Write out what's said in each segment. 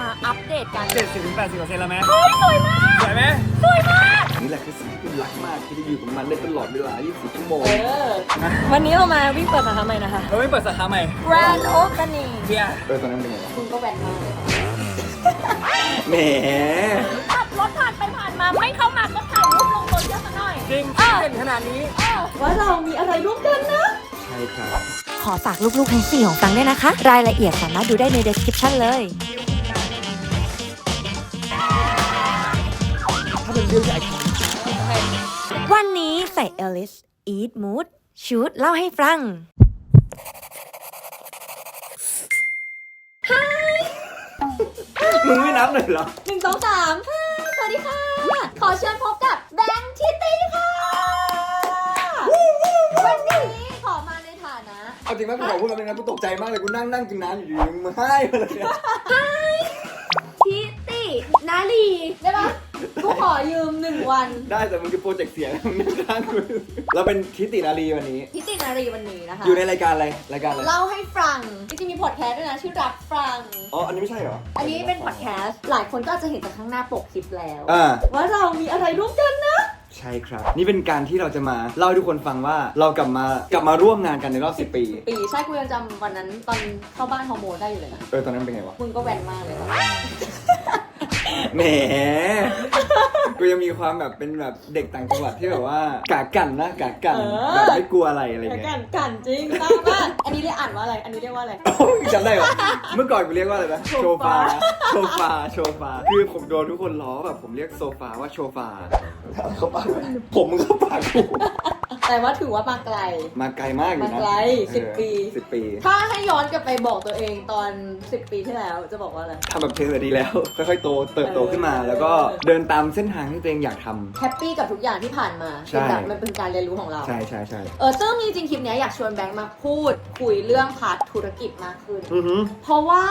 มาอัปเดตกันเจ็ดสิบถึงแปดสิบเปอร์เซ็นต์แล้วไหมเฮ้ยสวยมาก สวยไหมสวยมาก นี่แหละคือสิ่งที่รักมากที่จะอยู่กับมันได้ตลอดเวลา 24 ชั่วโมง เออ วันนี้เรามาวิ่งเปิดสาขาใหม่นะคะ เราไม่เปิดสาขาใหม่ Grand Opening เบียร์เออตอนนั้นเป็นไงวะคุณก็แวนมากเลยแหมขับรถผ่านไปผ่านมาไม่เข้ามาก็ถ่ายรูปลงโซเชียลซะหน่อย จริงเออเด่นขนาดนี้ เออว่าเรามีอะไรร่วมกันนะ ใช่ครับ ขอฝากลูกๆทั้ง4ของฟังด้วยนะคะ รายละเอียดสามารถดูได้ใน description เลย เป็นเรื่องใหญ่วันนี้ใส่ Alice Eat Mood ชุดเล่าให้ฟัง มึงไม่นับเลยเหรอ หนึ่งสองสามค่ะสวัสดีค่ะ ขอเชิญพบกับแบงค์ทิตี้ค่ะ วันนี้ขอมาในฐานะ เอาจริงไหมกูขอพูดมาเป็นนะกูตกใจมากเลยกูนั่งนั่งกินน้ำอยู่อยู่ๆมึงให้มาเลยอะทิตี้นาลีได้ปะ กูขอยืมหนึ่งวันได้แต่มึงจะโปรเจกต์เสียงมึงนั่งข้างกูเราเป็นทิตินารีวันนี้ ทิตี้นาลีวันนี้นะคะ อยู่ในรายการอะไรรายการอะไรเล่าให้ฟังจริงๆมีพอดแคสต์ด้วยนะชื่อรับฟัง อ๋ออันนี้ไม่ใช่เหรออันนี้เป็นพอดแคสต์หลายคนก็อาจจะเห็นจากข้างหน้าปกคลิปแล้ว อ่า ว่าเรามีอะไรร่วมกันนะ ใช่ครับ นี่เป็นการที่เราจะมาเล่าให้ทุกคนฟังว่าเรากลับมากลับมาร่วมงานกันในรอบ 10 ปี ปีใช่กูยังจำวันนั้นตอนเข้าบ้านฮอร์โมนได้อยู่เลยนะ เออตอนนั้นเป็นไงวะ มึงก็แวนมากเลย แหม กูยังมีความแบบเป็นแบบเด็กต่างจังหวัดที่แบบว่ากากันนะกากันเออ แบบไม่กลัวอะไรอะไรกัเงี้ยนกันจริงมากมากอันนี้เรียกอ่านว่าอะไร อันนี้เรียกว่าอะไร โอ้ยจำได้เหรอเมื่อก่อนกูเรียกว่าอะไรนะโชโชฟา ฟาโชฟาโชฟาคือผมโดนทุกคนล้อแบบผมเรียกโซฟาว่าโชฟาเขาปากผมมึงเข้าปากกู แต่ว่าถือว่ามาไกล มาไกลมากอยู่นะมาไกลสิบปี สิบปี ถ้าให้ย้อนกลับไปบอกตัวเองตอน 10 ปีที่แล้วจะบอกว่าอะไร ทำแบบเธอดีแล้ว ค่อยๆโตเติบโตขึ้นมาเออแล้วก็เดินตามเส้นทางที่ตัวเองอยากทำ แฮปปี้กับทุกอย่างที่ผ่านมาใช่เป็นแบบมันเป็นการเรียนรู้ของเรา ใช่ใช่ใช่เออซึ่งจริงๆคลิปเนี้ยอยากชวนแบงค์มาพูด คุยเรื่องพาร์ทธุรกิจมากขึ้น อือหือ เพราะว่า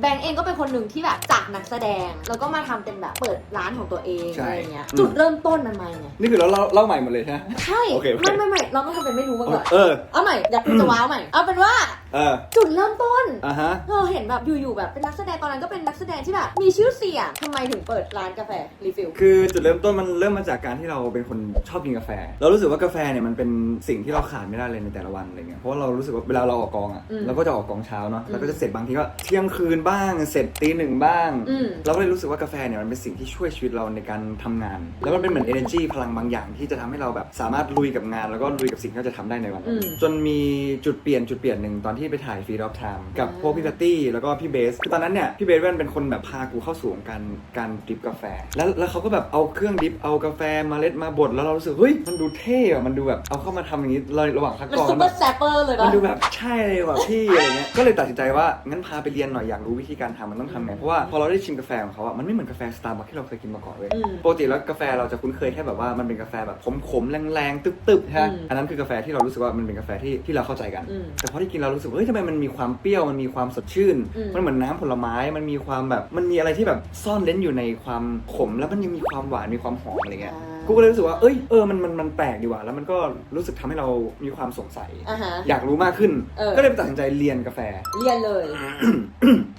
แบงค์เองก็เป็นคนหนึ่งที่แบบจากนักแสดง แล้วก็มาทำเป็นแบบเปิดร้านของตัวเองใช่อะไรเงี้ยอืม จุดเริ่มต้นมันมาไงนี่คือเราเล่าเล่าใหม่หมดเลยใช่ไหม ใช่ โอเคโอเคไม่ไม่ไม่เราต้องทำเป็นไม่รู้มาก่อนเออ เอาใหม่อยากจะว้าวใหม่ เอาเป็นว่าเออจุดเริ่มต้นอะฮะเออเห็นแบบอยู่ๆแบบเป็นนักแสดงตอนนั้นก็เป็นนักแสดงที่แบบมีชื่อเสียงทำไมถึงเปิดร้านกาแฟรีฟิล คือจุดเริ่มต้นมันเริ่มมาจากการที่เราเป็นคนชอบกินกาแฟ เรารู้สึกว่ากาแฟเนี่ยมันเป็นสิ่งที่เราขาดไม่ได้เลยในแต่ละวันอะไรเงี้ยเพราะว่าเรารู้สึกว่าเวลาเราออกกองอะอืมเราก็จะออกกองเช้าเนาะอืมแล้วก็จะเสร็จบางทีก็เที่ยงคืนบ้าง เสร็จตีหนึ่งบ้าง อืม เราก็เลยรู้สึกว่ากาแฟเนี่ยมันเป็นสิ่งที่ช่วยชีวิตเราในการทำงาน แล้วมันเป็นเหมือน energy พลังบางอย่างที่จะทำให้เราแบบสามารถลุยกับงาน แล้วก็ลุยกับสิ่งที่เราจะทำได้ในวันนั้นอืม จนมีจุดเปลี่ยนจุดเปลี่ยนหนึ่งตอนที่ไปถ่ายฟีดอ f ไทม์กับพวกพี่แพตตี้แล้วก็พี่เบสคือตอนนั้นเนี่ยพี่เบสเป็นคนแบบพากูเข้าสู่วงการการดริปกาแฟ แล้วแล้วเขาก็แบบเอาเครื่องดริปเอากาแฟเมาเล็ดมาบดแล้วเรารู้สึกเฮ้ยมันดูเท่อะมันดูแบบเอาเข้ามาทำอย่างนี้เลยระหว่างพักมันกองซูเปอร์แซปเปอร์เลยมัปะนดูแบบใช่เลยว่ะพี่อะไรเงี้ยก็เลยตัดสินใจว่างั้นพาไปเรียนหน่อยอยากรู้วิธีการทำมันต้องทำไงเพราะว่าพอเราได้ชิมกาแฟของเขาอะมันไม่เหมือนกาแฟสตาร์บัคที่เราเคยกินมาก่อนเลยอืม ปกติแล้วกาแฟเราจะคุ้นเคยแค่แบบว่ามันเป็นกาแฟแบบขมๆแรงๆตึบๆใช่ไหมอืมอันนั้นคือกาแฟที่เรารู้สึกว่ามันเป็นกาแฟที่ที่เราเข้าใจกัน อืม แต่พอที่กินเรารู้สึกว่าเฮ้ยทำไมมันมีความเปรี้ยวมันมีความสดชื่น อืม มันเหมือนน้ำผลไม้มันมีความแบบ มันมีอะไรที่แบบซ่อนเล้นอยู่ในความขม แล้วมันยังมีความหวานมีความหอมอะไรเงี้ยกูก็เลยรู้สึกว่าเอ้ยเออมันมันมันแปลกดีว่ะแล้วมันก็รู้สึกทำให้เรามีความสงสัย อ่าฮะ อยากรู้มากขึ้น เออ ก็เลยไปตัดสินใจเรียนกาแฟ เรียนเลย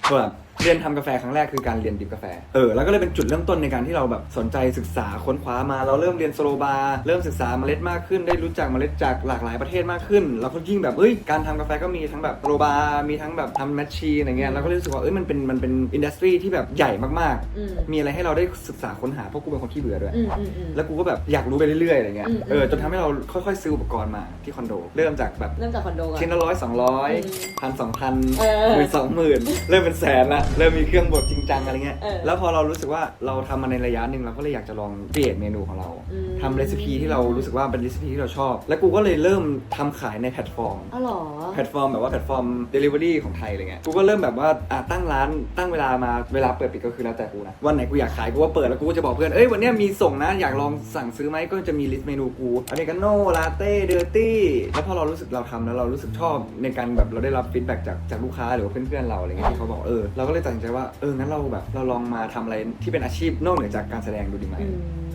เออ เรียนทำกาแฟครั้งแรกคือการเรียนดริบกาแฟ เออ แล้วก็เลยเป็นจุดเริ่มต้นในการที่เราแบบสนใจศึกษาค้นคว้ามาเราเริ่มเรียนสโลบาร์เริ่มศึกษาเมล็ดมากขึ้น ได้รู้จักเมล็ดจากหลากหลายประเทศมากขึ้น แล้วก็ยิ่งแบบเอ้ยการทำกาแฟก็มีทั้งแบบสโลบาร์มีทั้งแบบทำแมชชีนอะไรเงี้ยเราก็เลยรู้สึกว่าเอ้ยมันเป็นมันเป็นอินดัสทรีที่แบบใหญ่มากอืม ๆ มีอะไรให้เราได้ศึกษาค้นหาเพราะกูเป็นคนขี้เบื่อด้วย อืมอืมอืม แล้วกูก็แบบอยากรู้ไปเรื่อยๆอะไรเงี้ยอืม เออจนทำให้เราค่อยๆซื้ออุปกรณ์มาที่คอนโด เริ่มจากแบบ เริ่มจากคอนโดก่อน ชิ้นละร้อยสองร้อยอืมพันสองพันเออ หมื่นสองหมื่นเริ่มเป็นแสนละเริ่มมีเครื่องบดจริงจังอะไรเงี้ย เออแล้วพอเรารู้สึกว่าเราทำมาในระยะหนึ่งเราก็เลยอยากจะลองเปลี่ยนเมนูของเราอืม ทำเรซิปีที่เรารู้สึกว่าเป็นเรซิปีที่เราชอบ แล้วกูก็เลยเริ่มทำขายในแพลตฟอร์ม อ๋อเหรอ แพลตฟอร์มแบบว่าแพลตฟอร์ม Delivery ของไทยอะไรเงี้ย กูก็เริ่มแบบว่าอะตั้งร้านตั้งเวลามาเวลาเปิดปิดก็คือแล้วแต่กูนะ วันไหนกูอยากขายกูก็เปิดแล้วกูก็จะบอกเพื่อน เอ้ยวันเนี้ยมีส่งนะ อยากลองสั่งซื้อไหมก็จะมีลิสต์เมนูกูอเมริกาโน่ลาเต้เดอร์ตี้แล้วพอเรารู้สึกเราทำแล้วเรารู้สึกชอบในการแบบเราได้รับฟีดแบ็กจากจากลูกค้าหรือว่าเพื่อนๆเราอะไรเงี้ยที่เขาบอกเออเราก็เลยตัดสินใจว่าเอองั้นเราแบบเราลองมาทำอะไรที่เป็นอาชีพนอกเหนือจากการแสดงดูดีไหม อืม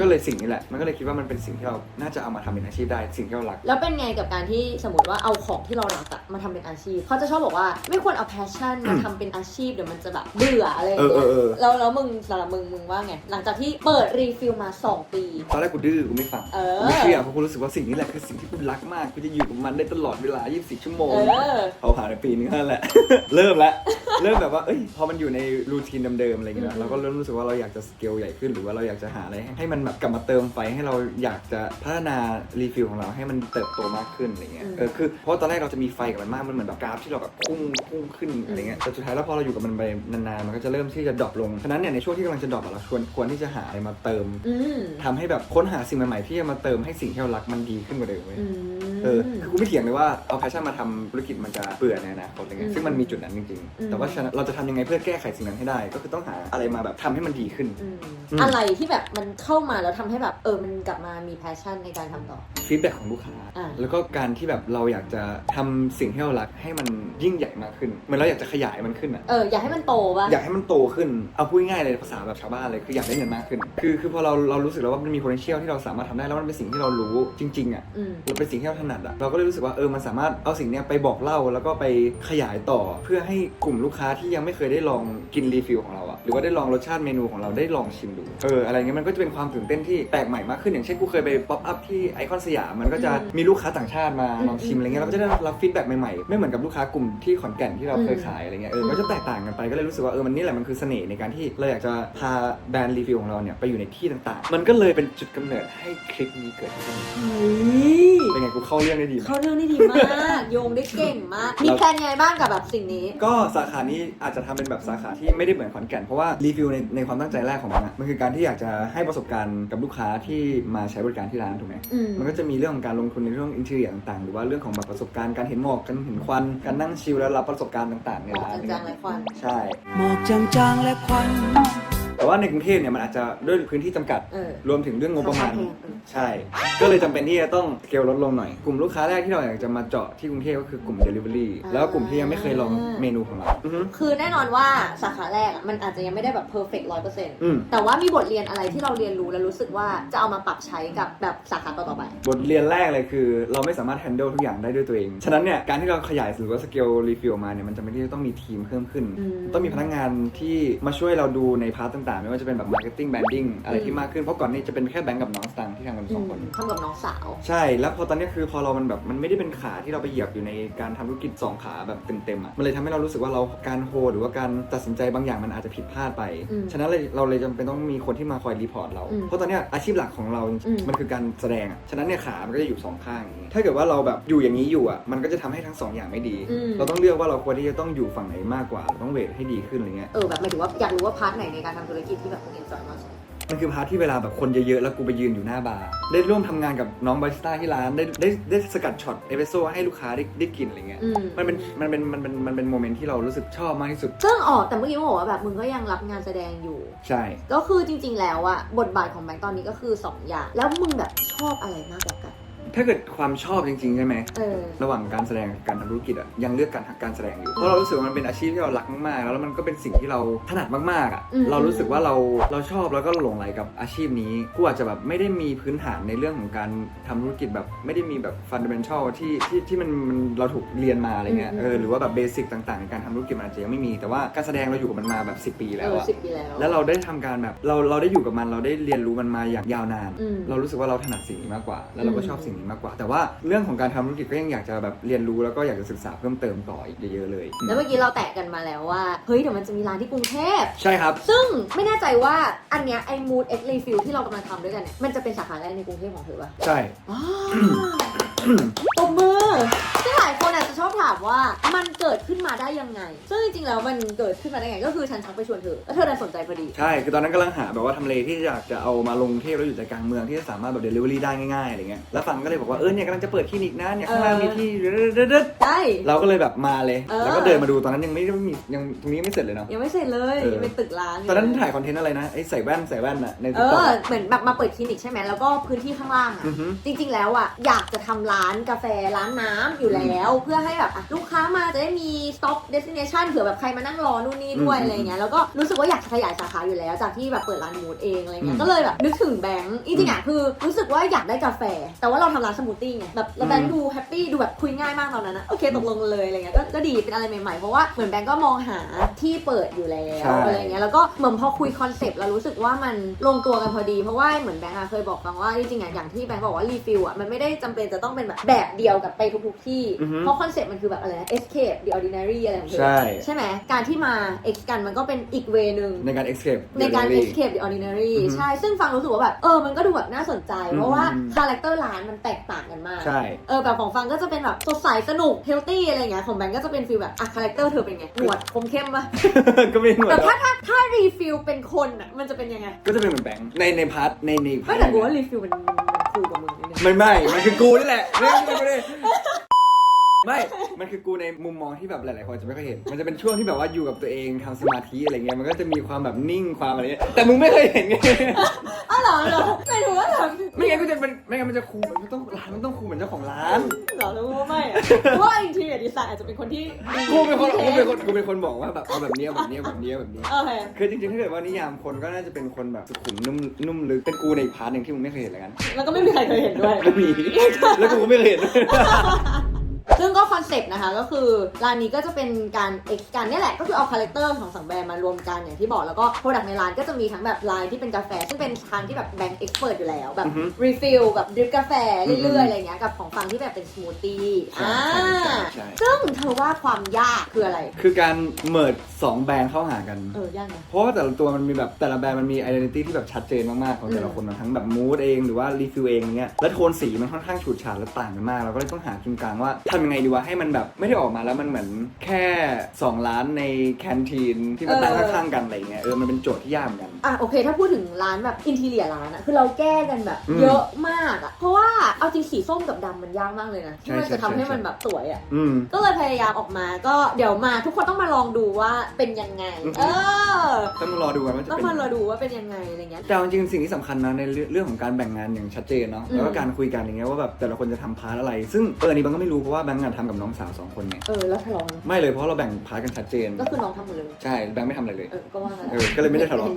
ก็เลยสิ่งนี้แหละ มันก็เลยคิดว่ามันเป็นสิ่งที่เรา น่าจะเอามาทำเป็นอาชีพได้ สิ่งที่เรารัก แล้วเป็นไงกับการที่สมมติว่าเอาของที่เรารักอะมาทำเป็นอาชีพเขาจะชอบบอกว่าไม่ควรเอาแพชชั่นมาทำเป็นอาชีพเดี๋ยวมันจะแบบเบื่ออะไรอย่างเออเงี้เอยอเออ แล้วแล้วมึงสำหรับมึงมึงว่าไงหลังจากที่เปิดรีฟิลมา2ปี ตอนแรกกูดื้อ กูไม่ฟัง เออกูไม่เชื่อเพราะกูรู้สึกว่าสิ่งนี้แหละคือสิ่งที่กูรักมาก กูจะอยู่กับมันได้ตลอดเวลา 24 ชั่วโมง เออ เอาผ่านไปปีนึงนั่นแหละ เริ่มแล้ว เริ่มแบบว่า เอ้ย พอมันอยู่ในรูทีนเดิมๆอะไรเงี้ยอืมเราก็เริ่มรู้สึกว่าเราอยากจะสเกลใหญ่ขึ้น หรือว่าเราอยากจะหาอะไรให้ให้มันแบบกลับมาเติมไฟให้เราอยากจะพัฒนารีฟิลของเราให้มันเติบโตมากขึ้นอะไรเงี้ยเออคือเพราะตอนแรกเราจะมีไฟกับมันมากมันเหมือนแบบกราฟที่เราแบบพุ่งพุ่งขึ้นอะไรเงี้ยแต่สุดท้ายแล้วพอเราอยู่กับมันไปนานๆมันก็จะเริ่มที่จะดรอปลงฉะนั้นเนี่ยในช่วงที่กำลังจะดรอปอะเราควรควรที่จะหาอะไรมาเติม อืมทำให้แบบค้นหาสิ่งใหม่ๆที่จะมาเติมให้สิ่งที่เรารักมันดีขึ้นกว่าเดิมเว้ย อืมเออคือกูไม่เถียงเลยว่าเอาแพชชั่นมาทำธุรกิจมันจะเบื่อในอนาคตอะไรเงี้อืยมซึ่งมันมีจุดนั้นจริงอืม ๆ แต่ว่าฉะนั้นเราจะทำยังไงเพื่อแก้ไขสิ่งนั้นให้ได้ ก็คือต้องหาอะไรมาแบบทำให้มันดีขึ้น อืมอืม อะไรที่แบบมันเข้ามาแล้วทำให้แบบเออมันกลับมามีแพชชั่นในการทำต่อ ฟีดแบ็ของลูกค้า อ่า แล้วก็การที่แบบเราอยากจะทำสิ่งที่เรารักให้มันยิ่งใหญ่มากขึ้นเหมือนเราอยากจะขยายมันขึ้นอะเอออยากให้มันโตป่ะ อยากให้มันโตขึ้น เอาพูดง่ายๆเลยภาษาแบบชาวบ้านเลยคืออยากได้เงินมากขึ้น คือคือพอเราเรารู้สึกแล้วว่ามันมี potential ที่เราสามารถทำได้แล้วมันเป็นสิ่งที่เรารู้จริงๆอะอืมเราเป็นสิ่งที่เราถนัดอะเราก็เลยรู้สึกว่าเออมันสามารถเอาสิ่งเนี้ยไปบอกเล่าแล้วก็ไปขยายต่อ เพื่อให้กลุ่มลูกค้าที่ยังไม่เคยได้ลองกินรีฟิลของเราอะหรือว่าได้ลองรสชาติเมนูของเราได้ลองชิมดูเอออะไรเงี้ยมันก็จะเป็นความตื่นเต้นที่แปลกใหม่มากขึ้นอย่างเช่นกูเคยไปป๊อปอัพที่ไอคอนสยามมันก็จะอืมมีลูกค้าต่างชาติมาอืมลองชิมอะไรเงี้ยเราก็จะได้รับฟีดแบ็กใหม่ๆไม่เหมือนกับลูกค้ากลุ่มที่ขอนแก่นที่เราเคยอืมขายอะไรเงี้ยเอออืมก็จะแตกต่างกันไปก็เลยรู้สึกว่าเออมันนี่แหละมันคือเสน่ห์ในการที่เราอยากจะพาแบรนด์รีฟิลของเราเนี่ยไปอยู่ในที่ต่างๆ มันก็เลยเป็นจุดกำเนิดให้คลิปนี้เกิดขึ้นเฮ้ยเป็นไงกูเข้าเรื่องได้ดีไหมเขาเรื่องได้ดีมาก โยงได้เก่งมาก มีแพลนยังไงบ้างกับแบบสิ่งนี้ ก็สาขานี้อาจจะทำเป็นแบบสาขาที่ไม่ได้เหมือนขอนแก่นเพราะว่ารีฟิลในในความตั้งใจแรกของมันอะมันคือการที่อยากจะให้ประสบการณ์กับลูกค้าที่มาใช้บริการที่ร้านถูกไหมอืม มันก็จะมีเรื่องของการลงทุนในเรื่องอินเทอร์เนียต่างๆ หรือว่าเรื่องของแบบประสบการณ์การเห็นหมอกการเห็นควันการนั่งชิลแล้วรับประสบการณ์ต่างๆในหมอกร้านจางๆและควัน ใช่ หมอกจางๆและควัน แต่ว่าในกรุงเทพเนี่ยมันอาจจะด้วยพื้นที่จำกัด เออ รวมถึงเรื่องงบประมาณ ราคาแพงเออ ใช่ ก็เลยจำเป็นที่จะต้องสเกลลดลงหน่อย กลุ่มลูกค้าแรกที่เราอยากจะมาเจาะที่กรุงเทพก็คือกลุ่ม Delivery แล้วก็กลุ่มที่ยังไม่เคยลองเมนูของเรา อือฮึคือแน่นอนว่าสาขาแรกอะมันอาจจะยังไม่ได้แบบเพอร์เฟกต์ร้อยเปอร์เซ็นต์อืม แต่ว่ามีบทเรียนอะไรที่เราเรียนรู้แล้วรู้สึกว่าจะเอามาปรับใช้กับแบบสาขาต่อๆไป บทเรียนแรกเลยคือ เราไม่สามารถ handle ทุกอย่างได้ด้วยตัวเอง ฉะนั้นเนี่ยการที่เราขยายหรือว่าสเกลรีฟิลมาเนี่ยมันจะไม่ได้ต้องมีทีมเพิ่มขึ้น อืม ต้องมีพนักงานที่มาช่วยเราดูในพาร์ทต่างๆ ไม่ว่าจะเป็นแบบ marketing branding อะไรที่มากขึ้น เพราะก่อนนี้จะเป็นแค่แบงก์กับน้องสตังค์ที่ทำกันสองคน ทำกับน้องสาว ใช่ แล้วพอตอนนี้คือพอเรามันแบบมันไม่ได้เป็นขาที่เราไปเหยียบอยู่ในการทำธุรกิจสองขาแบบเต็มๆอะ มันเลยทำให้เรารู้สึกว่าเราการโฮหรือว่าการตัดสินใจบางอย่างมันอาจจะผิดพลาดไป อืมฉะนั้นเลยเราเลยจำเป็นต้องมีคนที่มาคอยรีพอร์ตเรา อืมเพราะตอนเนี้ยอาชีพหลักของเราอืม มันคือการแสดงอะฉะนั้นเนี่ยขา มันก็จะอยู่สองข้างอย่างนี้ถ้าเกิดว่าเราแบบอยู่อย่างนี้อยู่อะ มันก็จะทำให้ทั้งสองอย่างไม่ดี อืม เราต้องเลือกว่าเราควรที่จะต้องอยู่ฝั่งไหนมากกว่าเราต้องเวทให้ดีขึ้นอะไรเงี้ย เออแบบหมายถึงว่าอยากรู้ว่าพาร์ทไหนในการทำธุรกิจที่แบบคุณเอ็นจอยมากสุดมันคือพาร์ทที่เวลาแบบคนเยอะๆ แล้วกูไปยืนอยู่หน้าบาร์ได้ร่วมทำงานกับน้องบาริสต้าที่ร้านได้ได้ได้สกัดช็อตเอสเปรสโซ่ให้ลูกค้าได้ได้กินอะไรเงี้ยอืมมันเป็นมันเป็นมันเป็นมันเป็นโมเมนต์ที่เรารู้สึกชอบมากที่สุดซึ่งออกแต่เมื่อกี้มึงบอกว่าแบบมึงก็ยังรับงานแสดงอยู่ ใช่ ก็คือจริงๆแล้วอะบทบาทของแบงค์ตอนนี้ก็คือ2อย่าง แล้วมึงแบบชอบอะไรมากกว่ากัน ถ้าเกิดความชอบจริง ๆ ใช่ไหม เออ ระหว่างการแสดงกับการทำธุรกิจอะยังเลือกการการแสดงอยู่ เพราะเรารู้สึกว่ามันเป็นอาชีพที่เรารักมากๆ แล้วมันก็เป็นสิ่งที่เราถนัดมากๆอะอืม เรารู้สึกว่าเราเราชอบแล้วก็หลงไหลกับอาชีพนี้กูอาจจะแบบไม่ได้มีพื้นฐานในเรื่องของการทำธุรกิจแบบไม่ได้มีแบบฟันเดเมนทัลที่ที่ที่มันมันเราถูกเรียนมาอะไรเงี้ยเออหรือว่าแบบเบสิกต่างๆในการทำธุรกิจมันอาจจะยังไม่มีแต่ว่าการแสดงเราอยู่กับมันมาแบบ10 ปีเอแล้วออะ สิบปีแล้ว แล้วเราได้ทำการแบบเราเราได้อยู่กับมันเราได้เรียนรู้มันมาอย่างยาวนาน อืมเรารู้สึกว่าเราถนัดสิ่งนี้มากกว่า แล้วเราก็อืม ชอบสิ่งนี้มากกว่า แต่ว่าเรื่องของการทำธุรกิจก็ยังอยากจะแบบเรียนรู้แล้วก็อยากจะศึกษาเพิ่มเติมต่ออีกเยอะๆเลย แล้วเมื่อกี้เราแตะกันมาแล้วว่า เฮ้ยเดี๋ยวมันจะมีร้านที่กรุงเทพ ใช่ครับ ซึ่งไม่แน่ใจว่าอันเนี้ยไอ้ mood x refill ที่เรากำลังทำด้วยกันเนี่ยมันจะเป็นสาขาแรกในกรุงเทพของเธอปะใช่อ๋อปมมือซึ่งหลายคน อาจจะชอบถามว่ามันเกิดขึ้นมาได้ยังไง ซึ่งจริงๆแล้วมันเกิดขึ้นมาได้ไง ก็คือฉันชักไปชวนเธอแล้วเธอดันสนใจพอดี ใช่ คือตอนนั้นกำลังหาแบบว่าทำเลที่อยากจะเอามาลงกรุงเทพแล้วอยู่ใจกลางเมืองที่จะสามารถแบบเดลิเวอรี่ได้ง่ายๆอะไรเงี้ย แล้วฟังก็เลยบอกว่าเออเนี่ยกำลังจะเปิดคลินิกนะเนี่ยข้างล่างมีที่เด็ดได้ๆเราก็เลยแบบมาเลย เออ แล้วก็เดินมาดูตอนนั้นยังไม่ได้มียังตรงนี้ไม่เสร็จเลยเนาะ ยังไม่เสร็จเลยเออ ยังเป็นตึกร้างตอนนั้นถ่ายคอนเทนต์อะไรนะไอ้ใส่แว่นใส่แว่นอะในเอติ๊กต็อกอเหมือนแบบมาเปิดคลินิกใช่ไหมแล้วก็พื้นที่ข้างล่างอะอือฮึจริงๆ แล้วอะอยากจะทำร้านกาแฟร้านน้ำอยู่แล้ว เพื่อให้แบบอะลูกค้ามาจะได้มี stop destination เผื่อแบบใครมานั่งรอนู่นนี่ด้วยอืมอะไรเงี้ยแล้วก็รู้สึกว่าอยากจะขยายสาขาอยู่แล้ว จากที่แบบเปิดร้านมูดเองอะไรเงี้อืยมก็เลยแบบนึกถึงแบงค์จริงๆอะคือรู้สึกว่าอยากได้กาแฟ แต่ว่าเราทำร้านสมูทตี้ไงแบบแล้วแบงค์ดูแฮปปี้ดูแบบคุยง่ายมากตอนนั้นนะโอเคตกลงกันเลยอะไรเงี้ยก็ก็ดีเป็นอะไรใหม่ๆเพราะว่าเหมือนแบงค์ก็มองหา ที่เปิดอยู่แล้วใช่ อะไรเงี้ยแล้วก็เหมือนพอคุยคอนเซปต์เรารู้สึกว่ามันลงตัวกันพอดีเพราะว่าเหมือนแบงค์อะเคยบอกกันว่าจริงๆอะอย่างที่แบงค์บอกว่ารีฟิลอะมันไม่ได้จำเป็นจะต้องเป็นแบบแบบเดียวกับไปทุกๆที่ อือฮึ เพราะคอนเซปต์มันคือแบบอะไรนะ escape the ordinary อะไรของเธอ ใช่ ใช่ไหม การที่มา X กันมันก็เป็นอีกเวนึง ในการ escape ในการ Delivery escape the ordinary อือฮึใช่ ซึ่งฟังรู้สึกว่าแบบ เออ มันก็ดูแบบน่าสนใจ เพราะว่าอืม คาแรคเตอร์ร้านมันแตกต่างกันมาก ใช่ เออ แบบของฟังก็จะเป็นแบบสดใสสนุก เฮลตี้อะไรเงี้ย ของแบงก์ก็จะเป็นฟีลแบบ อะ คาแรคเตอร์เธอเป็นไง หนวดคมเข้มปะก็ไม่เหมือนแต่ถ้าถ้าถ้ารีฟิลเป็นคนอะมันจะเป็นยังไงก็จะเป็นเหมือนแบงค์ในในพาร์ทในในพาไม่ร์ทแต่กูว่ารีฟิลมันมันคูลกว่ามึงนิดนึงไม่ไม่มันคือกูนี่แหละเรื่องนี้ไม่ได้ ไม่ มันคือกูในมุมมองที่แบบหลายๆคนจะไม่ค่อยเห็น มันจะเป็นช่วงที่แบบว่าอยู่กับตัวเองทำสมาธิอะไรเงี้ย มันก็จะมีความแบบนิ่งความอะไรเงี้ย แต่มึงไม่เคยเห็นไงอ๋อเหรอเหรอไม่รู้ว่าแบบไม่งั้นก็จะเป็นไม่งั้นมันจะคูลมันต้องร้านมันต้องคูลเหมือนเจ้าของร้าน เหรอแล้วกูว่าไม่อะกูว่าอินทีเรียดีไซน์อาจจะเป็นคนที่กูเป็นคนกูเป็นคนกูเป็นคนบอกว่าแบบเอาแบบนี้เอาแบบนี้เอาแบบนี้เอาแบบนี้โอเค คือจริงๆ ถ้าเกิดว่านิยามคนก็น่าจะเป็นคนแบบสุขุมนุ่มนุ่มลึก เป็นกูในอีกพาร์ทหนึ่งที่มึงไม่เคยเห็นเลยกันแล้วก็ไม่มีใครเคยเห็นด้วย ไม่มี แล้วกูก็ไม่เคยเห็น ซึ่งก็คอนเซปต์นะคะก็คือร้านนี้ก็จะเป็นการ X กันเนี่ยแหละก็คือเอาคาแรคเตอร์ของสังแบรนด์มารวมกันอย่างที่บอกแล้วก็โปรดักต์ในร้านก็จะมีทั้งแบบไลน์ที่เป็นกาแฟ ซึ่งเป็นทางที่แบบแบงค์เอ็กซ์เพรสอยู่แล้วแบบอือฮึรีฟิลแบบดริปกาแฟเรื่อยอืๆอฮึอะไรเงี้ยกับของฟังที่แบบเป็นสมูทตี้ใช่อ่าใช่ใช่ใช่ ซึ่งเธอว่าความยากคืออะไร คือการเมิร์ดสองแบรนด์เข้าหากัน เออยากนะ เพราะว่าแต่ละตัวมันมีแบบแต่ละแบรนด์มันมี identity ที่แบบชัดเจนมาก ๆ ของแต่ละคนนะทั้งแบบมูดเองหรือว่ารีฟิลเองอย่างเงี้ยแล้วโทนสีมันค่อนข้างฉูดฉาดและต่างกันมาก เราก็เลยต้องหาจุดกลางว่าทำยังไงดีวะให้มันแบบไม่ได้ออกมาแล้วมันเหมือนแค่ 2 ร้านในแคนทีนที่มันตั้งเออข้างๆกันอะไรเงี้ยเออมันเป็นโจทย์ที่ยากเหมือนกัน อะโอเค ถ้าพูดถึงร้านแบบอินทีเรียร้านอะคือเราแก้กันแบบอืมเยอะมากอะเพราะว่าเอาจริงสีส้มกับดำมันยากมากเลยนะที่มันใช่จะทำให้ใช่มันแบบสวยอะอืม ก็เลยพยายามออกมาก็เดี๋ยวมาทุกคนต้องมาลองดูว่าเป็นยังไง อือฮึเออ ต้องมารอดูกันว่าจะต้องเป็น มายังไงรอดูว่าเป็นยังไงอะไรเงี้ย แต่เอาจริงๆสิ่งที่สำคัญนะในเรื่องของการแบ่งงานอย่างชัดเจนเนาะอืมแล้วก็การคุยกันอย่างเงี้ยว่าแบบแต่ละคนจะทำพาร์ทอะไร ซึ่งเอออันนี้บังก็ไม่รู้เพราะว่าแบงค์อะทำกับน้องสาวสองคนไงเออแล้วทะเลาะไหมไม่เลยเพราะเราแบ่งพาร์ทกันชัดเจน ก็คือน้องทำหมดเลย ใช่แบงค์ไม่ทำอะไรเลย เออก็ว่างั้น เออ ก็เลยไม่ได้ทะเลาะ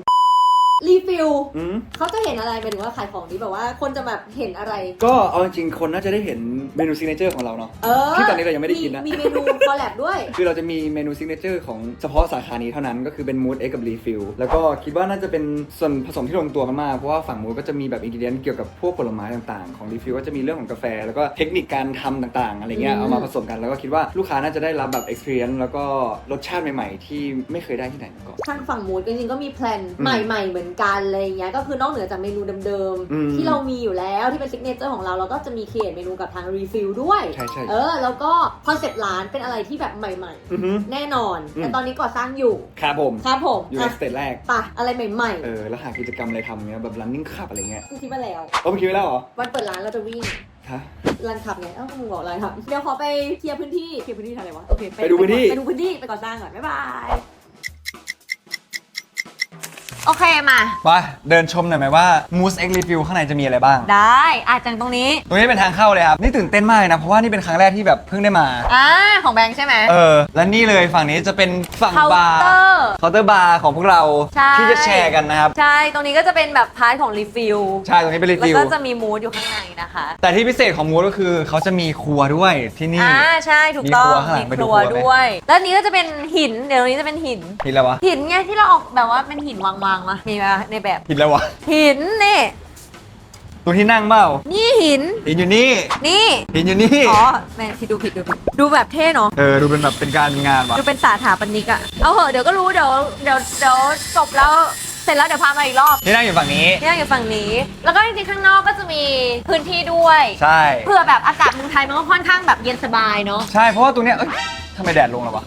รีฟิลอืม เขาจะเห็นอะไรหมายถึงว่าขายของนี้แบบว่าคนจะแบบเห็นอะไร ก็เอาจริงๆคนน่าจะได้เห็นเมนูซิกเนเจอร์ของเราเนาะ เออที่ตอนนี้เรายังไม่ได้กินนะ มีเมนูคอลแลบด้วย คือเราจะมีเมนูซิกเนเจอร์ของเฉพาะสาขานี้เท่านั้นก็คือเป็นมูดเอ็กกับรีฟิลแล้วก็คิดว่าน่าจะเป็นส่วนผสมที่ลงตัวกันมากเพราะว่าฝั่งมูดก็จะมีแบบอินกิเดียนเกี่ยวกับพวกผลไม้ต่างๆ ของรีฟิลก็จะมีเรื่องของกาแฟ แล้วก็เทคนิคการทำต่างๆอะไรเงี้ยอืม เอามาผสมกันแล้วก็คิดว่าลูกค้าน่าจะได้รับแบบ experience แล้วก็รสชาติใหม่ๆ ที่ไม่เคยได้ที่ไหนมาก่อน ทางฝั่งมูดจริงๆก็มีแพลนอืม ใหม่ๆเหมือนกันอะไรเงี้ยก็คือนอกเหนือจากเมนูเดิมอืมๆ ที่เรามีอยู่แล้วที่เป็นซิกเนเจอร์ของเราเราก็จะมีเคเมนูกับทางรีฟิลด้วย ใช่ใช่เออ แล้วก็คอนเซ็ปต์ร้านเป็นอะไรที่แบบใหม่อือฮึๆ แน่นอนอืมแต่ตอนนี้ก่อสร้างอยู่ ครับผม ครับผมอยู่ในอะสเตจแรกปะอะไรใหม่เออ แล้วหากิจกรรมอะไรทำเงี้ยแบบ running ขับอะไรเงี้ยๆกูคิดมาแล้วเออเมื่อกี้ไม่แล้วเหรอ วันเปิดร้านเราจะวิ่งฮะ รันขับไงเอ้ามึงบอกอะไรครับ เดี๋ยวขอไปเคลียร์พื้นที่เคลียร์พื้นที่ทำอะไรวะ โอเคไปดูพื้นที่ ไปดูพื้นที่ ไปก่อสร้างก่อน บ๊ายบาย โอเคมามาเดินชมหน่อยไหมว่า Moose X Review ข้างในจะมีอะไรบ้าง ได้อาจังตรงนี้ ตรงนี้เป็นทางเข้าเลยครับ นี่ตื่นเต้นมากเลยนะ เพราะว่านี่เป็นครั้งแรกที่แบบเพิ่งได้มา อ่าของแบงค์ใช่ไหม เออ และนี่เลยฝั่งนี้จะเป็นฝั่งเคาน์บาร์เตอร์เคาน์เตอร์บาร์ของพวกเราใช่ ที่จะแชร์กันนะครับ ใช่ ตรงนี้ก็จะเป็นแบบพาร์ทของรีฟิลใช่ตรงนี้เป็นรีแล้ววิวก็จะมีมูดอยู่ข้างในนะคะ แต่ที่พิเศษของมูสก็คือเขาจะมีครัวด้วยที่นี่ อ่าใช่ถูกต้องมีครัวข้างหลัมีงไปคดูรัวครัวไหม ด้วย แล้วอันนี้ก็จะเป็นหิน เดี๋ยวตรงนี้จะเป็นหินเห็นแล้ววะ หินไงที่เราออกแบบว่าเป็นหินวางๆมามีไหมในแบบเห็นแล้ววะหินนี่ ตรงที่นั่งเปล่านี่หินเห็นอยู่นี่นี่เห็นอยู่นี่ อ๋อแม่ผิดดูผิดดูผิดดูแบบเท่เนาะเออ ดูเป็นแบบเป็นการงานว่ะดูเป็นสาถาปนิกอะเอาเหอะเดี๋ยวก็รู้เดี๋ยวเดี๋ยวเดี๋ยวจบแล้วเสร็จแล้วเดี๋ยวพามาอีกรอบที่นั่งอยู่ฝั่งนี้ ที่นั่งอยู่ฝั่งนี้ แล้วก็จริงๆข้างนอกก็จะมีพื้นที่ด้วยใช่ เพื่อแบบอากาศเมืองไทยมันก็ค่อนข้างแบบเย็นสบายเนาะ ใช่ เพราะว่าตรงเนี้ยเอ้ย ทำไมแดดลงแล้ววะ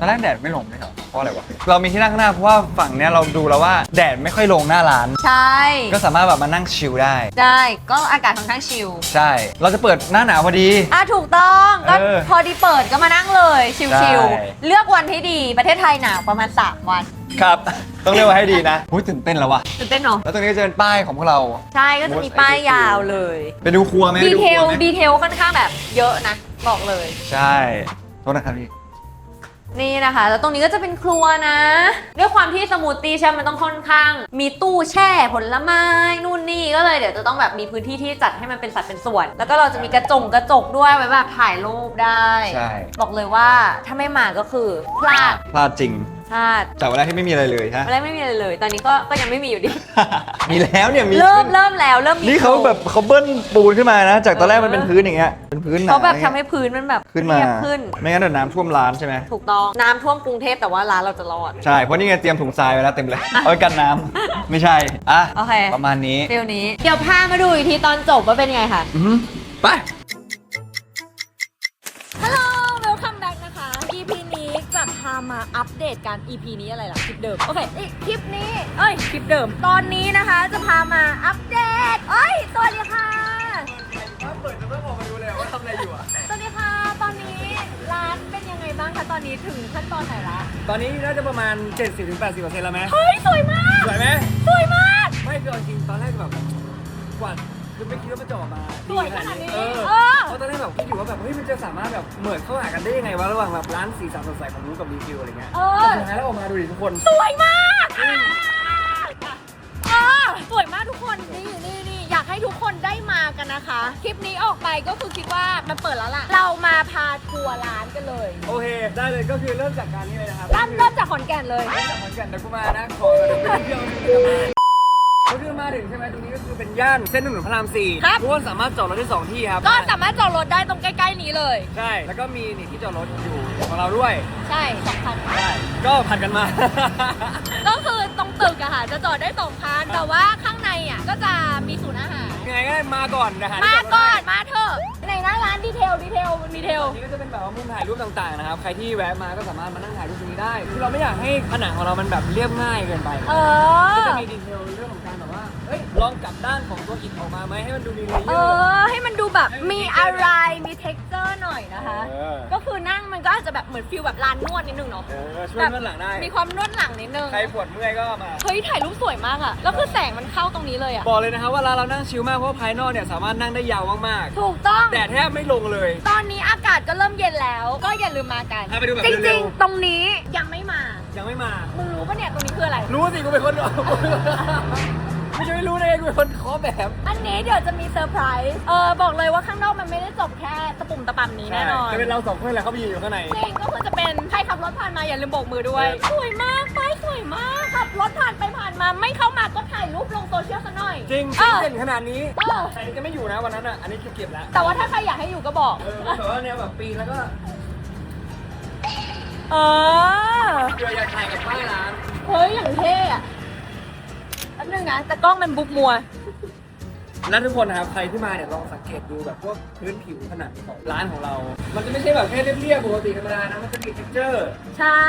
ตอนแรกแดดไม่ลงไม่ใช่เหรอเพราะอะไรวะ เรามีที่นั่งข้างหน้าเพราะว่าฝั่งเนี้ยเราดูแล้วว่าแดดไม่ค่อยลงหน้าร้าน ใช่ ก็สามารถแบบมานั่งชิลได้ ได้ก็อากาศค่อนข้างชิลใช่ เราจะเปิดหน้าหนาวพอดี อะถูกต้องก็เออพอดีเปิดก็มานั่งเลยชิใช่ลๆเลือกวันให้ดีประเทศไทยหนาวประมาณ3วันครับ ต้องเรียกว่าให้ดีนะหุ้ยตื่นเต้นแล้ววะ ตื่นเต้นเนาะแล้วตรงนี้ก็จะเป็นป้ายของพวกเรา ใช่ก็จะมีป้ายยาวเลย ไปดูครัวไหมดีไปเทคลรัวไหมดีเทลค่อนข้างแบบเยอะนะ บอกเลย ใช่ โทษนะครับพี่ นี่นะคะ แล้วตรงนี้ก็จะเป็นครัวนะ ด้วยความที่สมูทตี้ใช่ไหมมันต้องค่อนข้าง มีตู้แช่ผลไม้นู่นนี่ก็เลยเดี๋ยวจะต้องแบบมีพื้นที่ที่จัดให้มันเป็นสัดเป็นส่วน แล้วก็เราจะมีกระจงกระจกด้วยไว้แบบถ่ายรูปได้ ใช่ บอกเลยว่าถ้าไม่มาก็คือพลาด พลาดจริง พลาดจากวันแรกที่ไม่มีอะไรเลยฮะอะไรไม่มีอะไรเลย ตอนนี้ก็ก็ยังไม่มีอยู่ดี มีแล้วเนี่ยมีเริ่มเริ่มแล้วเริ่มมีนี่เขาแบบเขาเบิ้ลปูนขึ้นมานะ จากตอนแรกมันเป็นพื้นอย่างเงี้ยเป็นพื้นหนาเขาแบบทำให้พื้นมันแบบขึ้นมาเรียบขึ้น ไม่งั้นเดี๋ยวน้ำท่วมร้านใช่ไหมถูกต้องน้ำท่วมกรุงเทพแต่ว่าร้านเราจะรอด ใช่เพราะนี่ไงเตรียมถุงทรายไว้แล้วเต็มเลยเอาไว้กันน้ำไม่ใช่อะโอเค ประมาณนี้เดี๋ยวนี้ เดี๋ยวพามาดูอีกทีตอนจบว่าเป็นไงค่ะ อือหือไป อัปเดตการ EP นี้อะไรล่ะ คลิปเดิม โอเค อีกคลิปนี้ เอ้ย คลิปเดิม ตอนนี้นะคะจะพามาอัปเดตเอ้ยสวัสดีค่ะเปิดจะไม่บอกมาดูเลยว่าทำอะไรอยู่อะ สวัสดีค่ะ ตอนนี้ร้านเป็นยังไงบ้างคะตอนนี้ถึงขั้นตอนไหนละตอนนี้น่าจะประมาณ 70-80%แล้วไหมเฮ้ยสวยมาก สวยไหมสวยมาก ไม่คือเอาจริงตอนแรกแบบกว่า คือไม่คิดว่ามันจะออกมาสวยขนาดนี้เออเออ เพราะตอนแรกแบบคิดอยู่ว่าแบบเฮ้ยมันจะสามารถแบบเหมือนเข้าหากันได้ยังไงวะระหว่างแบบร้านสีสันสดใสของนู้นกับรีวิวอะไรเงี้ยเออ แต่สุดท้ายแล้วออกมาดูดิทุกคน สวยมากอ่าสวยมากทุกคน นี่นี่นี่อยากให้ทุกคนได้มากันนะคะ คลิปนี้ออกไปก็คือคิดว่ามันเปิดแล้วล่ะ เรามาพาทัวร์ร้านกันเลยโอเค ได้เลยก็คือเริ่มจากการนี้เลยนะครับเริ่มเริ่มจากขอนแก่นเลย เริ่มจากขอนแก่นแต่กูมานะขอเดี๋ยวไปเที่ยวนึง กลับมาก็คือมาถึงใช่ไหมตรงนี้ก็คือเป็นย่านเส้นถนนพระรามสี่ครับ ทุกคนสามารถจอดรถได้สองที่ครับก็สามารถจอดรถได้ตรงใกล้ ๆ นี้เลย ใช่แล้วก็มีนี่ที่จอดรถอยู่ของเราด้วยใช่สองคัน ใช่ก็ผัดกันมา ก็คือตรงตึกอะค่ะ จะจอดได้สองคัน แต่ว่าข้างในอะก็จะมีศูนย์อาหาร ยังไงก็ได้มาก่อนนะฮะมาก่อน มาเถอะในหน้าร้านดีเทลดีเทลดีเทล นี่ก็จะเป็นแบบว่ามุมถ่ายรูปต่างๆนะครับใครที่แวะมาก็สามารถมานั่งถ่ายรูปตรงนี้ได้คือเราไม่อยากให้ผนังของเรามันแบบเรียบง่ายเกินไปเอก็อ จะมีดีเทลเรื่องของการแบบว่า เฮ้ยลองกลับด้านของตัวอิฐออกมาไหมให้มันดูมีเลเยเออร์อ ให้มันดูแบบมีอะไรมี t e x t อร์หน่อยนะคะ เออก็คือนั่งมันก็อาจจะแบบเหมือนฟิลแบบลานนวดนิดนึงเนาะเออช่วยนวดหลังได้ มีความนวดหลังนิดนึง ใครปวดเมื่อยก็มา เฮ้ย ถ่ายรูปสวยมากอะแล้วคือแสงมันเข้าตรงนี้เลยอะบอกเลยนะครับว่าร้านเรานั่งชิลมากเพราะว่าภายนอกเนี่ยสามารถนั่งได้ยาวมากถูกต้อง ๆแต่แทบไม่ลงเลย ตอนนี้อากาศก็เริ่มเย็นแล้ว ก็อย่าลืมมากันพาไปดูแบบจเร็ริงวๆตรงนี้ยังไม่มา ยังไม่มา มึงรู้ปะเนี่ยตรงนี้คืออะไร รู้สิกูเป็นคนไม่ใช่ไม่รู้ได้ไงกูเป็นคนเคาะแบบ อันนี้เดี๋ยวจะมีเซอร์ไพรส์เออบอกเลยว่าข้างนอกมันไม่ได้จบแค่ตะปุ่มตะปำนี้แน่นอนจะเป็นเราสองคนแหละเขาไปยืนอยู่ข้างในจริงก็คือจะเป็นใครขับรถผ่านมาอย่าลืมโบกมือด้วยสวยมากป้ายสวยมากขับรถผ่านไปผ่านมาไม่เข้ามาก็ถ่ายรูปลงโซเชียลซะหน่อยจริงเออ เด่นขนาดนี้เออแต่อันนี้จะไม่อยู่นะวันนั้นอะอันนี้เก็บแล้วแต่ว่าถ้าใครอยากให้อยู่ก็บอก เออแต่ว่าเนี่ยแบบปีนแล้วก็เออเรืออยากถ่ายกับป้ายร้าน เฮ้ยอย่างเท่อะแป๊บนึงนะแต่กล้องมันบุกมัว แล้วทุกคนนะครับใครที่มาเนี่ยลองสังเกตดูแบบพวกพื้นผิวผนังของร้านของเรา มันจะไม่ใช่แบบแค่เรียบๆปกติธรรมดานะมันจะมี texture ใช่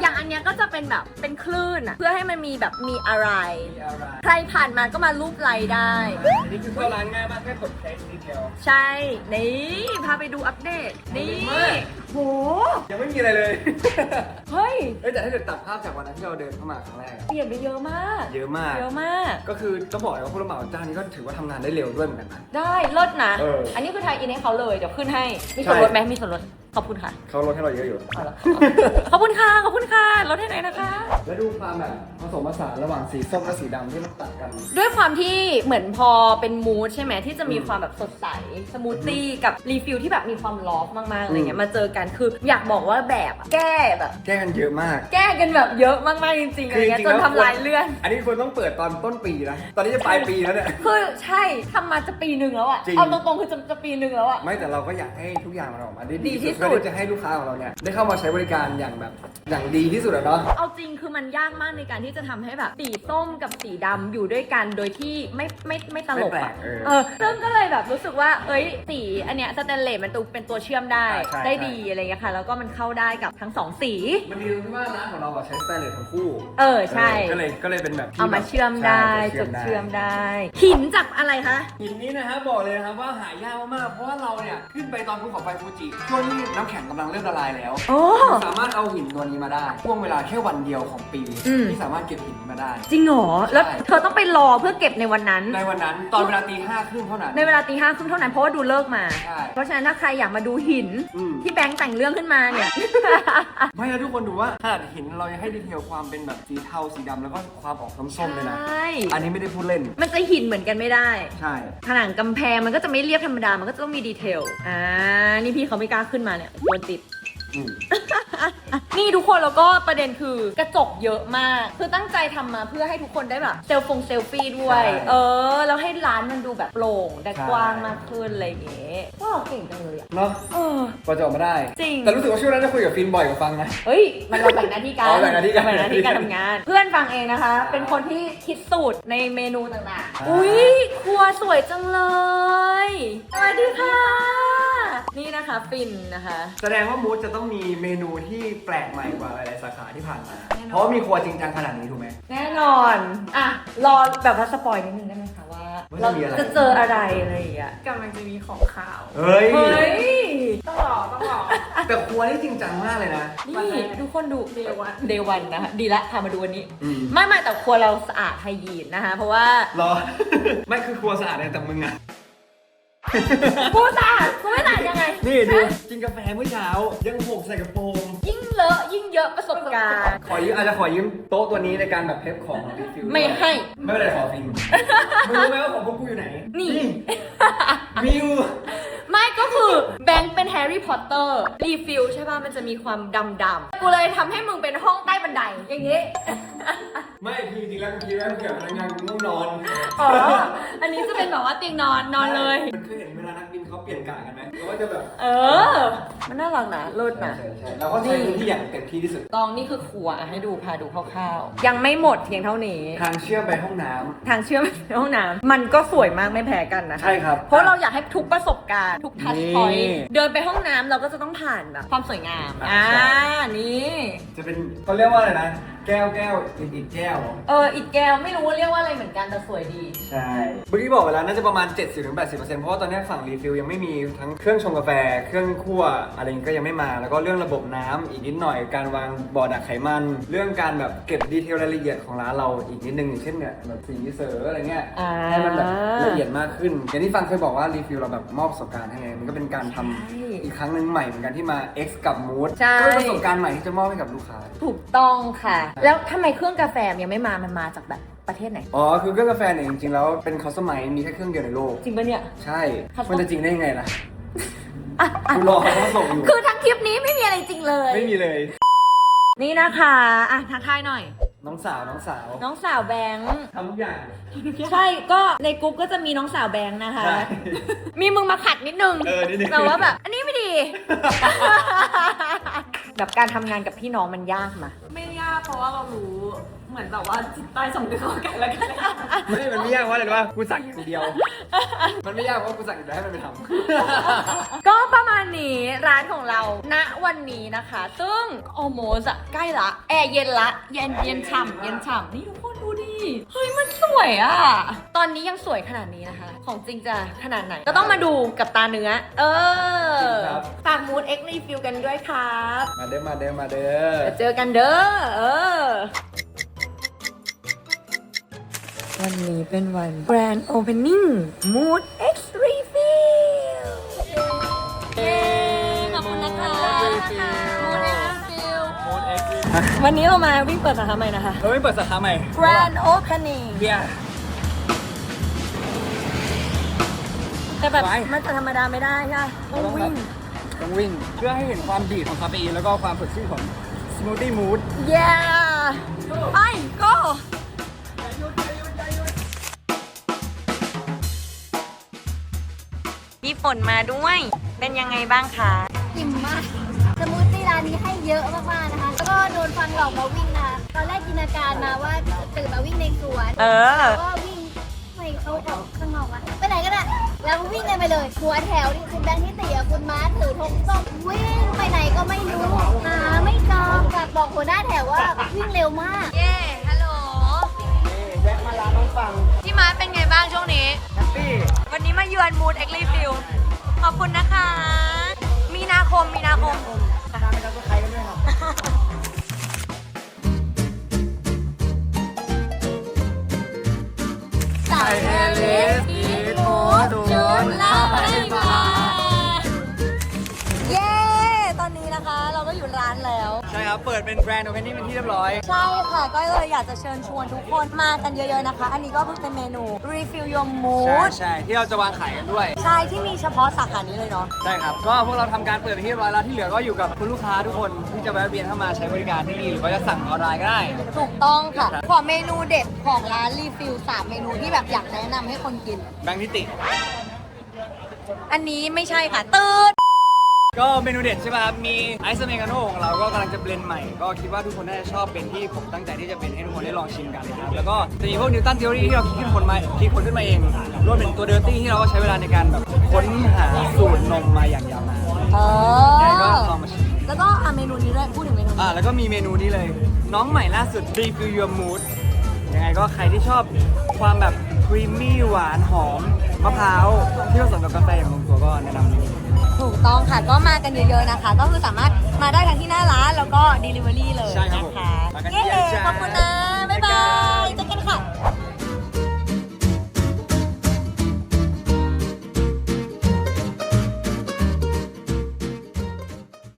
อย่างอันเนี้ยก็จะเป็นแบบเป็นคลื่นอะเพื่อให้มันมีแบบมีอะไร มีอะไรใครผ่านมาก็มารูปไลค์ได้ อันนี้คือเข้าร้านง่ายมากแค่กด text นิดเดียว ใช่ นี่ พาไปดูอัปเดต นี่มาก โห ยังไม่มีอะไรเลย เฮ้ย เอ้ยแต่ถ้าเกิดตัดภาพจากวันนั้นที่เราเดินเข้ามาครั้งแรกอะเปลี่ยนไปเยอะมาก เยอะมาก เยอะมาก ก็คือต้องบอกเลยว่าผู้รับเหมาเจ้านี้ก็ถือว่าทำงานได้เร็วด้วยเหมือนกันนะ ได้เลิศนะ เอออันนี้คือไทยอินให้เขาเลย เดี๋ยวขึ้นให้ มีส่วนใช่ลดไหมมีส่วนลด ขอบคุณค่ะ เขาลดให้เราเยอะอยู่ เอาละขอบคุณค่ะ ขอบคุณค่ะลดให้ไหนอยนะคะ แล้วดูความแบบผสมผสานระหว่างสีส้มกับสีดำที่มันตัดกัน ด้วยความที่เหมือนพอเป็นมูดใช่ไหมที่จะมีความแบบสดใสสมูทตี้กับรีฟิลที่แบบมีความลอฟมากๆอะไรเงี้ยมาเจอกันคืออยากบอกว่าแบบอะแก้แบบ แก้กันเยอะมาก แก้กันแบบเยอะมากๆจริงๆอะไรเงี้ยจนทำลายเลื่อน อันนี้ควรต้องเปิดตอนต้นปีนะ ตอนนี้จะปลายปีแล้วเนี่ย คือใช่ทำมาจะปีหนึ่งแล้วอะจริง เอาตรงๆคือจะจะปีหนึ่งแล้วอะ ไม่แต่เราก็อยากให้ทุกอย่างมันออกมาได้ดีที่สุดเพื่อที่จะให้ลูกค้าของเราเนี่ยได้เข้ามาใช้บริการอย่างแบบอย่างดีที่สุดอะเนาะ เอาจริงคือมันยากมากในการที่จะทำให้แบบสีส้มกับสีดำอยู่ด้วยกันโดยที่ไม่ไม่ไม่ตลกไม่แปลอะกเออเออซึ่งก็เลยแบบรู้สึกว่า เอ้ยสีอันเนี้ยสแตนเลสมันตัวเป็นตัวเชื่อมได้อ่าใช่ ได้ใช่ดีอะไรเงี้ยค่ะ แล้วก็มันเข้าได้กับทั้งสองสี มันดีตรงที่ว่าร้านของเราอะใช้สแตนเลสทั้งคู่เออใช่เออก็เลยก็เลยเป็นแบบที่เอามาแบบเชื่อมได้ใช่จุดได้เชื่อมได้ หินจากอะไรคะ หินนี้นะครับบอกเลยนะครับว่าหายากมากๆเพราะว่าเราเนี่ยขึ้นไปตอนภูเขาไฟฟูจิช่วงที่น้ำแข็งกำลังเริ่มละลายแล้วโอ้สามารถเอาหินตัวนี้มาได้ช่วงเวลาแค่วันเดียวของปี อืม ที่สามารถเก็บหินมาได้ จริงเหรอ แล้วใช่ เธอต้องไปรอเพื่อเก็บในวันนั้น ในวันนั้นตอนเวลาตีห้าครึ่งเท่านั้น ในเวลาตีห้าครึ่งเท่านั้นเพราะว่าดูเลิกษ์มา ใช่เพราะฉะนั้นถ้าใครอยากมาดูหินอืม ที่แบงค์แต่งเรื่องขึ้นมาเนี่ย ไม่แล้วทุกคนดูว่าขนาดหินเรายังให้ดีเทลความเป็นแบบสีเทาสีดำแล้วก็ความออกส้มๆเลยนะ ใช่ อันนี้ไม่ได้พูดเล่น มันจะหินเหมือนกันไม่ได้ ใช่ ผนังกำแพงมันก็จะไม่เรียบธรรมดา มันก็จะต้องมีดีเทล อ่า นี่พี่เขาไม่กล้าขึ้นมาเนี่ยกลัวติด อืมนี่ทุกคนแล้วก็ประเด็นคือกระจกเยอะมาก คือตั้งใจทำมาเพื่อให้ทุกคนได้แบบเซลฟงเซลฟี่ด้วยใช่เออ แล้วให้ร้านมันดูแบบโปร่งได้ใช่กว้างมากขึ้นอะไรอย่างเงี้ยว้าวเก่งจังเลยอะเนาะเออ กว่าจะออกมาได้ จริง แต่รู้สึกว่าช่วงนั้นจะคุยกับฟินบ่อยกว่าฟังนะ เฮ้ย มันเราแบ่งหน้าที่กันอ๋อแบ่งหน้าที่กันแบ่งหน้าที่การทำงาน เพื่อนฟังเองนะคะ เป็นคนที่คิดสูตรในเมนูต่างอ่าๆอุ้ยครัวสวยจังเลย สวัสดีค่ะ นี่นะคะฟินนะคะ แสดงว่ามูดจะต้องมีเมนูที่แปลกใหม่กว่าหลายๆสาขาที่ผ่านมาเพราะว่ามีครัวจริงจังขนาดนี้ถูกไหม แน่นอน อะ รอแบบว่าสปอยนิดนึงได้ไหมคะว่า ว่าเราจะมีอะไร จะเจออะไรอะไรอย่างเเงี้ยกำลังจะมีของข่าว เฮ้ย เฮ้ย ต้องรอต้องรอ แต่ครัวนี่จริงจังมากเลยนะนี่ทุกคนดู Day one เดวันนะคะ ดีละพามาดูวันนี้ อืม ไม่ไม่แต่ครัวเราสะอาดไฮยีนนะคะ เพราะว่า รอ ไม่คือครัวสะอาดเลยแต่มึงอะ กูสะอาดกูไม่สะอาดยังไงนี่ดูกินกาแฟเมื่อเช้า ยังหกใส่กระโปรง ยิ่งเลอะยิ่งเยอะประสบการณ์ ขอยืมอาจจะขอยืมโต๊ะตัวนี้ในการแบบเพปของรีฟิลไม่ให้ ไม่เป็นไรขอฟินมึงรู้ไหมว่าของพวกกูอยู่ไหน นี่ มิวไม่ก็คือแบงค์เป็นแฮร์รี่พอตเตอร์รีฟิลใช่ป่ะ มันจะมีความดำดำๆกูเลยทำให้มึงเป็นห้องใต้บันไดอย่างงี้ ไม่คือจริงๆแล้วเมื่อกี้แม่งเกี่ยวกับพนักงานกูง่วงนอนอ๋อ อันนี้จะเป็นแบบว่าเตียงนอนนอนเลย มันเคยเห็นเวลานักบินเขาเปลี่ยนกะกันไหมเขาก็จะแบบเออ มันน่ารักนะเลิศนะ ใช่ใช่เราก็ใช้พื้นที่อย่างเต็มที่ที่สุด ตองนี่คือครัวอะให้ดูพาดูคร่าวๆ ยังไม่หมดเพียงเท่านี้ ทางเชื่อมไปห้องน้ำทางเชื่อมไปห้องน้ำมันก็สวยมากไม่แพ้กันนะคะ ใช่ครับ เพราะเราอยากให้ทุกประสบการณ์ ทุกทัชนี่พอยต์เดินไปห้องน้ำเราก็จะต้องผ่านแบบความสวยงาม อ่าอ่าใช่นี่ จะเป็นเขาเรียกว่าอะไรนะแก้วแก้วอิดอิดแก้วเอออีกแก้วไม่รู้ว่าเรียกว่าอะไรเหมือนกันแต่สวยดี ใช่เมื่อกี้บอกไปแล้วน่าจะประมาณ 70-80%เพราะว่าตอนนี้ฝั่งรีฟิลยังไม่มีทั้งเครื่องชงกาแฟ เครื่องคั่วอะไรอย่างงี้ก็ยังไม่มา แล้วก็เรื่องระบบน้ำอีกนิดหน่อยการวางบ่อดักไขมัน เรื่องการแบบเก็บดีเทลรายละเอียดของร้านเราอีกนิดนึงอย่างเช่นเนี่ยแบบสีเสออะไรเงี้ย อ่า ให้มันแบบละเอียดมากขึ้น อย่างที่ฟังเคยบอกว่ารีฟิลเราแบบมอบประสบการณ์ให้ไงมันก็เป็นการทำใช่อีกครั้งหนึ่งใหม่เหมือนกันที่มา X กับ Mood ใช่ ก็เป็นประสบการณ์ใหม่ที่จะมอบให้กับลูกค้า ถูกต้องค่ะแล้วทำไมเครื่องกาแฟยังไม่มา มันมาจากแบบประเทศไหน อ๋อ คือเครื่องกาแฟเนี่ยจริงๆแล้วเป็นคอสมัยมีแค่เครื่องเดียวในโลก จริงปะเนี่ย ใช่ ครับมันจะจริงได้ยังไงล่ะอะอะกูรอเขาส่งอยู่คือทั้งคลิปนี้ไม่มีอะไรจริงเลย ไม่มีเลย นี่นะคะอะทักทายหน่อย น้องสาวน้องสาวน้องสาวแบงค์ ทำทุกอย่าง ใช่ ก็ในกรุ๊ปก็จะมีน้องสาวแบงค์นะคะ ใช่มีมึงมาขัดนิดนึงเออนิดนึง แต่ว่าแบบ อันนี้ไม่ดี แบบการทำงานกับพี่น้องมันยากมาไม่ยากเพราะว่าเรารู้เหมือนแบบว่าจิตใต้สำนึกของกันและกันไม่ มันไม่ยากเพราะอะไรรู้ป่ะกูสั่งอย่างเดียว มันไม่ยากเพราะกูสั่งอย่างเดียวให้มันไปทำก็ประมาณนี้ร้านของเราณวันนี้นะคะ ซึ่งโอโมสอะใกล้ละ แอร์เย็นละ เย็นเย็นฉ่ำเย็นฉ่ำนี่ทุก เฮ้ยมันสวยอะตอนนี้ยังสวยขนาดนี้นะคะ ของจริงจะขนาดไหน ก็ต้องมาดูกับตาเนื้อ เออจริงครับ ฝากมูดเอ็กรีฟิลกันด้วยครับมาเด้อมาเด้อมาเด้อ เดี๋ยวเจอกันเด้อเออ วันนี้เป็นวัน Grand Opening Mood X Refill เย้ วันนี้เรามาวิ่งเปิดสาขาใหม่นะคะ เราไม่เปิดสาขาใหม่ Grand Opening เบียร์ แต่แบบไว้ มันจะธรรมดาไม่ได้ค่ะต้องวิ่ง ต้องวิ่งเพื่อให้เห็นความดีดของคาเฟอีนแล้วก็ความสดชื่นของสมูทตี้มูด yeah ไป go พี่ฝนมาด้วย เป็นยังไงบ้างคะ อิ่มมากสมูทตี้ร้านนี้ให้เยอะมากๆนะคะแล้วก็ โดนฟังหลอกมาวิ่งนะคะตอนแรกจินตนาการมาว่าตื่นมาวิ่งในสวนเออ แล้วก็วิ่งไปเขาออกข้างนอกวะไปไหนก็ได้แล้ววิ่งกันไปเลยหัวแถวนี่คุณแบงค์ที่เตียคุณม้าถือธงส้มวิ่งไปไหนก็ไม่รู้หาไม่เจอกับบอกหัวหน้าแถวว่าวิ่งเร็วมาก เย้ ฮัลโหล แวะมาร้านน้องฟังพี่มาร์ทเป็นไงบ้างช่วงนี้ แฮปปี้วันนี้มาเยือนมูดเอ็กลีฟิลขอบคุณนะคะ มีนาคม มีนาคม ตามไปรับใคร ครับ เปิดเป็นแบรนด์โอเพนนิ่งเป็นที่เรียบร้อย ใช่ค่ะก็เลยอยากจะเชิญชวนทุกคนมากันเยอะๆนะคะ อันนี้ก็เพิ่งเป็นเมนู refill your ใช่ mood ใช่ ที่เราจะวางขายกันด้วย ใช่ที่มีเฉพาะสาขานี้เลยเนาะ ใช่ครับ ก็พวกเราทำการเปิดไปนที่เรียบร้อยแล้วที่เหลือก็อยู่กับคุณลูกค้าทุกคนที่จะแวะเวียนเข้ามาใช้บริการที่นี่หรือว่าจะสั่งออนไลน์ก็ได้ ถูกต้องค่ะ ขอเมนูเด็ดของร้านรีฟิล3เมนูที่แบบอยากแนะนำให้คนกิน แบงค์นิติ อันนี้ไม่ใช่ค่ะ ตืด ก็เมนูเด็ดใช่ไหมครับ มีไอซ์อเมริกาโน่ของเราก็กำลังจะเบลนใหม่ ก็คิดว่าทุกคนน่าจะชอบเป็นที่ผมตั้งใจที่จะเป็นให้ทุกคนได้ลองชิมกันนะครับ แล้วก็จะมีพวกนิวตันเทอรี่ที่เราคิดคนมาคิดคนขึ้นมาเองรวมถึงตัวเดอร์ตี้ที่เราก็ใช้เวลาในการแบบค้นหาสูตรนมมาอย่างยาวนานเอยังไงก็ลองมาชิมแล้วก็อะเมนูนี้ด้วยพูดถึงเมนูนี้อ่าแล้วก็มีเมนูนี้เลย น้องใหม่ล่าสุด Refill Your Mood ยังไงก็ใครที่ชอบความแบบครีมมี่หวานหอมมะพร้าวที่ผสมกับกาแฟอย่างลงตัวก็แนะนำเลย ถูกต้องค่ะ ก็มากันเยอะๆนะคะ ก็คือสามารถมาได้ทั้งที่หน้าร้านแล้วก็ delivery เลยใช่ครับนะผมคะมากันเย้เยอะๆจ้า ขอบคุณนะ บ๊ายบาย